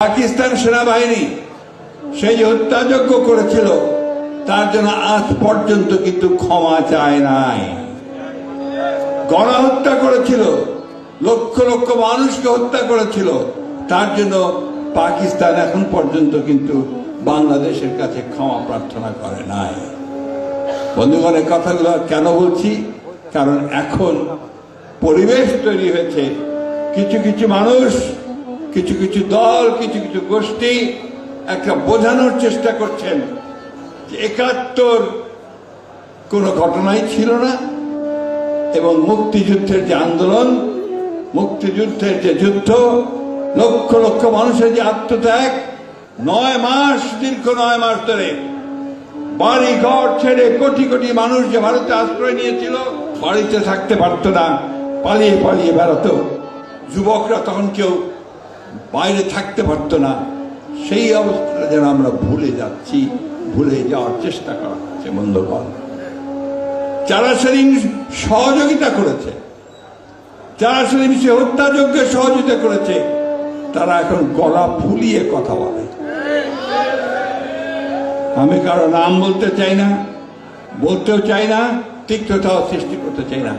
পাকিস্তান সেনাবাহিনী সেই হত্যাযজ্ঞ করেছিল, তার জন্য আজ পর্যন্ত কিন্তু ক্ষমা চায় নাই। গণহত্যা করেছিল, লক্ষ লক্ষ মানুষকে হত্যা করেছিল, তার জন্য পাকিস্তান এখন পর্যন্ত কিন্তু বাংলাদেশের কাছে ক্ষমা প্রার্থনা করে নাই। বন্ধুগণের কথাগুলো কেন বলছি? কারণ এখন পরিবেশ তৈরি হয়েছে, কিছু কিছু মানুষ কিছু কিছু দল, কিছু কিছু গোষ্ঠী একটা বোঝানোর চেষ্টা করছেন যে একাত্তর কোনো ঘটনাই ছিল না এবং মুক্তিযুদ্ধের যে আন্দোলন, মুক্তিযুদ্ধের যে যুদ্ধ, লক্ষ লক্ষ মানুষের যে আত্মত্যাগ, নয় মাস, দীর্ঘ নয় মাস ধরে বাড়ি ঘর ছেড়ে কোটি কোটি মানুষ যে ভারতে আশ্রয় নিয়েছিল, বাড়িতে থাকতে পারতো না, পালিয়ে পালিয়ে বেড়াতো। যুবকরা তখন কেউ বাইরে থাকতে পারতো না। সেই অবস্থাটা যেন আমরা ভুলে যাচ্ছি, ভুলে যাওয়ার চেষ্টা করা হচ্ছে, বন্ধুগণ। যারা সেদিন সহযোগিতা করেছে, যারা সেদিন সে হত্যাযজ্ঞে সহযোগিতা করেছে, তারা এখন গলা ফুলিয়ে কথা বলে। আমি কারও নাম বলতে চাই না, বলতেও চাই না, তিক্ততাও সৃষ্টি করতে চাই না।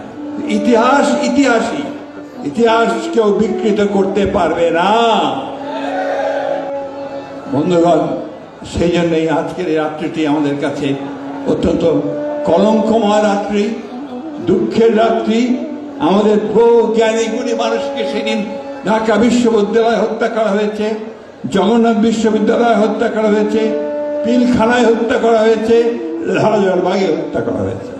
ইতিহাস ইতিহাসই। ইতিহাস কেউ বিকৃত করতে পারবে না। বন্ধুগণ, সেই জন্যই আজকের এই রাত্রিটি আমাদের কাছে অত্যন্ত কলঙ্কময় রাত্রি, দুঃখের রাত্রি। আমাদের বহু জ্ঞানী গুণী মানুষকে সেদিন ঢাকা বিশ্ববিদ্যালয়ে হত্যা করা হয়েছে, জগন্নাথ বিশ্ববিদ্যালয়ে হত্যা করা হয়েছে, পিলখানায় হত্যা করা হয়েছে লালবাগে হত্যা করা হয়েছে।